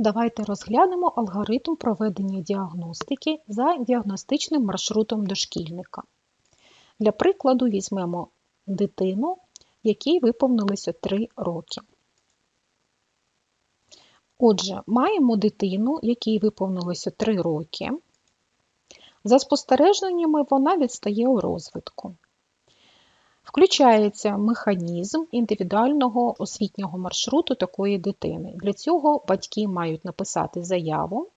Давайте розглянемо алгоритм проведення діагностики за діагностичним маршрутом дошкільника. Для прикладу візьмемо дитину, якій виповнилося 3 роки. Отже, маємо дитину, якій виповнилося 3 роки. За спостереженнями, вона відстає у розвитку. Включається механізм індивідуального освітнього маршруту такої дитини. Для цього батьки мають написати заяву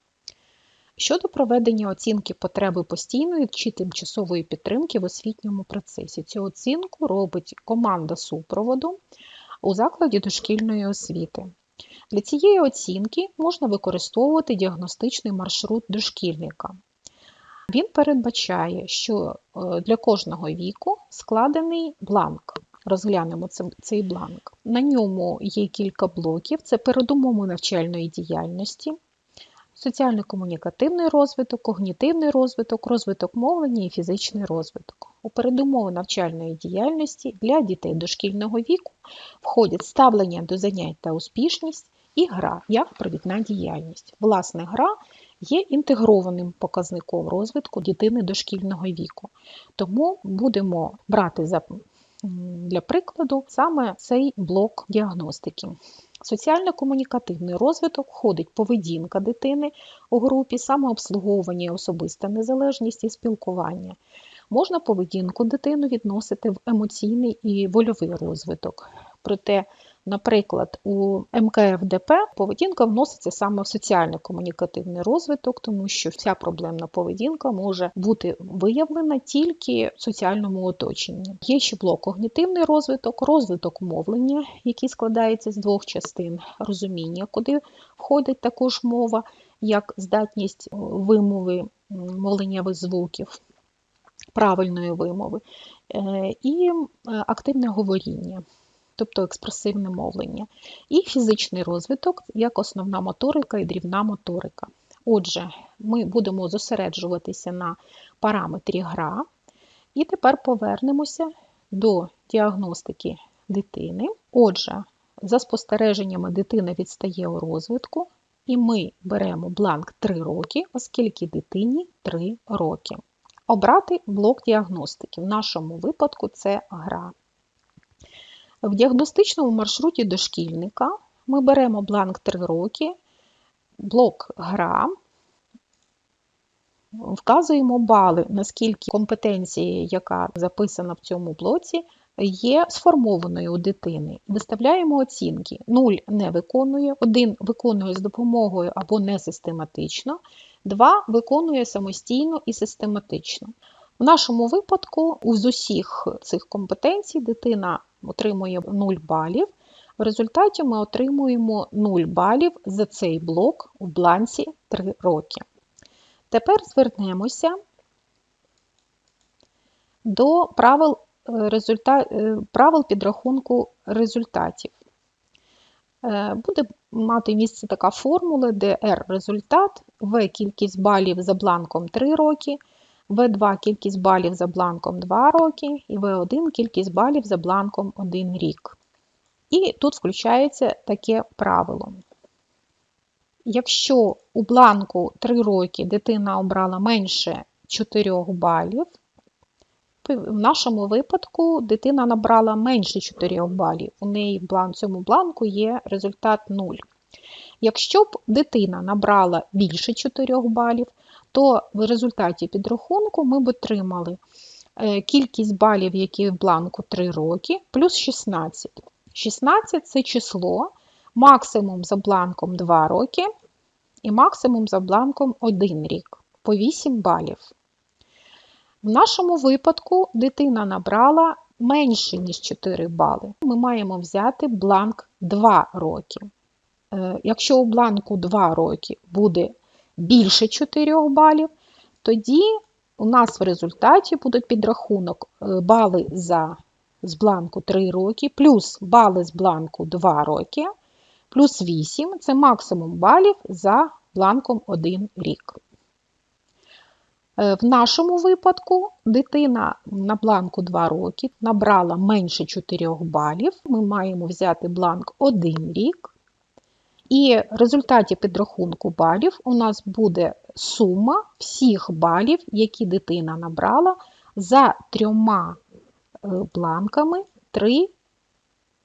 щодо проведення оцінки потреби постійної чи тимчасової підтримки в освітньому процесі. Цю оцінку робить команда супроводу у закладі дошкільної освіти. Для цієї оцінки можна використовувати діагностичний маршрут дошкільника. Він передбачає, що е, для кожного віку складений бланк. Розглянемо цей бланк. На ньому є кілька блоків: це передумови навчальної діяльності, соціально-комунікативний розвиток, когнітивний розвиток, розвиток мовлення і фізичний розвиток. У передумови навчальної діяльності для дітей дошкільного віку входять ставлення до занять та успішність і гра як провідна діяльність. Власне, гра є інтегрованим показником розвитку дитини дошкільного віку. Тому будемо брати за для прикладу саме цей блок діагностики. Соціально-комунікативний розвиток входить поведінка дитини у групі, самообслуговування, особиста незалежність і спілкування. Можна поведінку дитину відносити в емоційний і вольовий розвиток. Проте Наприклад, у МКФДП поведінка вноситься саме в соціально-комунікативний розвиток, тому що вся проблемна поведінка може бути виявлена тільки в соціальному оточенні. Є ще блок когнітивний розвиток, розвиток мовлення, який складається з двох частин розуміння, куди входить також мова, як здатність вимови мовленнєвих звуків. Правильної вимови е, і е, активне говоріння тобто експресивне мовлення, і фізичний розвиток як основна моторика і дрібна моторика. Отже, ми будемо зосереджуватися на параметрі гра, і тепер повернемося до діагностики дитини. Отже, за спостереженнями, дитина відстає у розвитку, і ми беремо бланк 3 роки, оскільки дитині 3 роки. Обрати блок діагностики. В нашому випадку це гра. В діагностичному маршруті дошкільника ми беремо бланк 3 роки, блок гра, вказуємо бали, наскільки компетенція, яка записана в цьому блоці, є сформованою у дитини. Виставляємо оцінки. 0 не виконує, 1 виконує з допомогою або несистематично, 2 виконує самостійно і систематично. В нашому випадку, з усіх цих компетенцій, дитина отримує 0 балів. В результаті ми отримуємо 0 балів за цей блок у бланці 3 роки. Тепер звернемося до правил е, результа... Е, правил підрахунку результатів. Е, буде мати місце така формула, де R результат, В кількість балів за бланком 3 роки, В2 кількість балів за бланком 2 роки, і В1 кількість балів за бланком 1 рік. І тут включається таке правило. Якщо у бланку 3 роки дитина обрала менше 4 балів, в нашому випадку дитина набрала менше 4 балів. У неї в цьому бланку є результат 0. Якщо б дитина набрала більше 4 балів, то в результаті підрахунку ми б отримали е, кількість балів, які в бланку 3 роки, плюс 16. 16 це число, максимум за бланком 2 роки і максимум за бланком 1 рік по 8 балів. В нашому випадку дитина набрала менше, ніж 4 бали. Ми маємо взяти бланк 2 роки. Е, якщо у бланку 2 роки буде більше 4 балів, тоді у нас в результаті будуть підрахунок е, бали за, з бланку 3 роки, плюс бали з бланку 2 роки, плюс 8 це максимум балів за бланком 1 рік. Е, в нашому випадку дитина на бланку 2 роки набрала менше 4 балів. Ми маємо взяти бланк 1 рік І в результаті підрахунку балів у нас буде сума всіх балів, які дитина набрала за трьома е, бланками 3,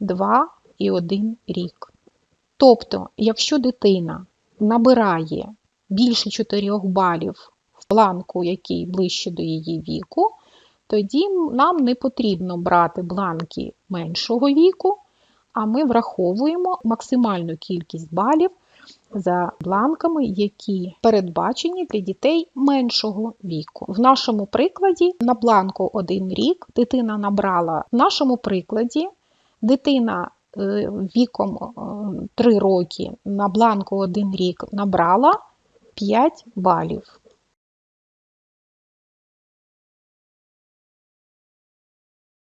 2 і 1 рік. Тобто, якщо дитина набирає більше 4 балів в бланку, який ближче до її віку, тоді нам не потрібно брати бланки меншого віку, а ми враховуємо максимальну кількість балів за бланками, які передбачені для дітей меншого віку. В нашому прикладі на бланку 1 рік дитина набрала в нашому прикладі дитина е, віком 3 роки на бланку 1 рік набрала 5 балів.